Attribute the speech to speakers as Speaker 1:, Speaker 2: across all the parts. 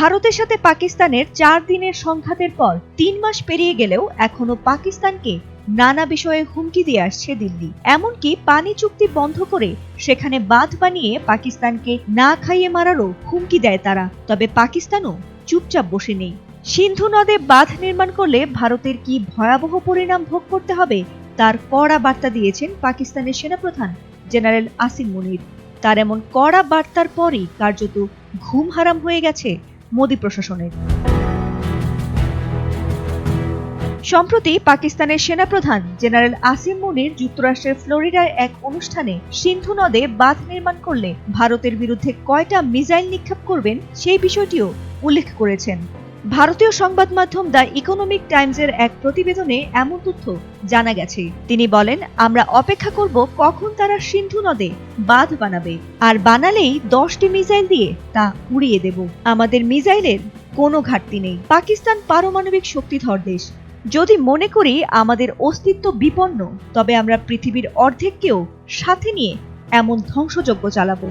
Speaker 1: ভারতের সাথে পাকিস্তানের চার দিনের সংঘাতের পর তিন মাস পেরিয়ে গেলেও এখনও পাকিস্তানকে নানা বিষয়ে হুমকি দিয়ে আসছে দিল্লি। এমনকি পানি চুক্তি বন্ধ করে সেখানে বাঁধ বানিয়ে পাকিস্তানকে না খাইয়ে মারারও হুমকি দেয় তারা। তবে পাকিস্তানও চুপচাপ বসে নেই। সিন্ধু নদে বাঁধ নির্মাণ করলে ভারতের কি ভয়াবহ পরিণাম ভোগ করতে হবে তার কড়া বার্তা দিয়েছেন পাকিস্তানের সেনাপ্রধান জেনারেল আসিম মুনির। তার এমন কড়া বার্তার পরই কার্যত ঘুম হারাম হয়ে গেছে মোদী প্রশাসনের। সম্প্রতি পাকিস্তানের সেনাপ্রধান জেনারেল আসিম মুনির যুক্তরাষ্ট্রের ফ্লোরিডায় এক অনুষ্ঠানে সিন্ধু নদে বাঁধ নির্মাণ করলে ভারতের বিরুদ্ধে কয়টা মিসাইল নিক্ষেপ করবেন সেই বিষয়টিও উল্লেখ করেছেন। ভারতীয় সংবাদ মাধ্যম দ্য ইকোনমিক টাইমসের এক প্রতিবেদনে এমন তথ্য জানা গেছে। তিনি বলেন, আমরা অপেক্ষা করব কখন তারা সিন্ধু নদে বাঁধ বানাবে আর বানালেই দশটি মিসাইল দিয়ে তা উড়িয়ে দেব। আমাদের মিসাইলের কোনো ঘাটতি নেই। পাকিস্তান পারমাণবিক শক্তিধর দেশ। যদি মনে করি আমাদের অস্তিত্ব বিপন্ন, তবে আমরা পৃথিবীর অর্ধেককেও সাথে নিয়ে এমন ধ্বংসযজ্ঞ চালাবো।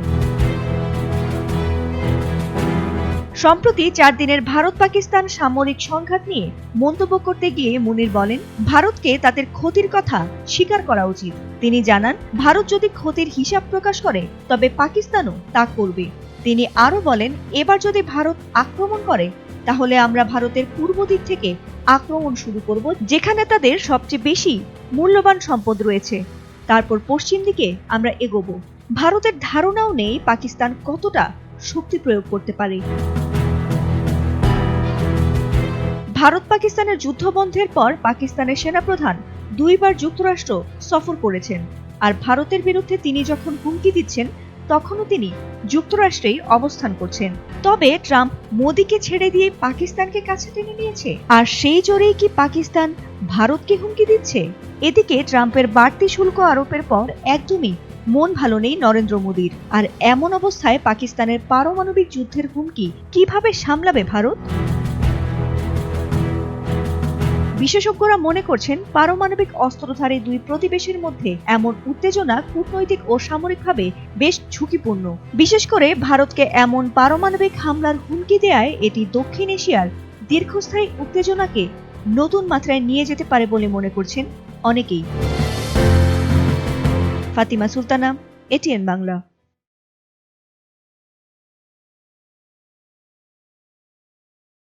Speaker 1: সম্প্রতি চার দিনের ভারত পাকিস্তান সামরিক সংঘাত নিয়ে মন্তব্য করতে গিয়ে মুনির বলেন, ভারতকে তাদের ক্ষতির কথা স্বীকার করা উচিত। তিনি জানান, ভারত যদি ক্ষতির হিসাব প্রকাশ করে, তবে পাকিস্তানও তা করবে। তিনি আরও বলেন, এবার যদি ভারত আক্রমণ করে, তাহলে আমরা ভারতের পূর্ব দিক থেকে আক্রমণ শুরু করব, যেখানে তাদের সবচেয়ে বেশি মূল্যবান সম্পদ রয়েছে। তারপর পশ্চিম দিকে আমরা এগোবো। ভারতের ধারণাও নেই পাকিস্তান কতটা শক্তি প্রয়োগ করতে পারে। ভারত পাকিস্তানের যুদ্ধ বন্ধের পর পাকিস্তানের সেনাপ্রধান দুইবার যুক্তরাষ্ট্র সফর করেছেন। আর ভারতের বিরুদ্ধে তিনি যখন হুমকি দিচ্ছেন, তখনও তিনি যুক্তরাষ্ট্রেই অবস্থান করছেন। তবে ট্রাম্প মোদীকে ছেড়ে দিয়ে পাকিস্তানকে কাছে টেনে নিয়েছে। আর সেই জোরেই কি পাকিস্তান ভারতকে হুমকি দিচ্ছে? এদিকে ট্রাম্পের বাড়তি শুল্ক আরোপের পর একদমই মন ভালো নেই নরেন্দ্র মোদীর। আর এমন অবস্থায় পাকিস্তানের পারমাণবিক যুদ্ধের হুমকি কীভাবে সামলাবে ভারত? বিশেষজ্ঞরা মনে করছেন পারমাণবিক অস্ত্রধারী দুই প্রতিবেশীর মধ্যে এমন উত্তেজনা কূটনৈতিক ও সামরিকভাবে বেশ ঝুঁকিপূর্ণ। বিশেষ করে ভারতকে এমন পারমাণবিক হামলার হুমকি দেয়ায় এটি দক্ষিণ এশিয়ার দীর্ঘস্থায়ী উত্তেজনাকে নতুন মাত্রায় নিয়ে যেতে পারে বলে মনে করছেন অনেকেই। ফাতিমা সুলতানা, এটিএন বাংলা।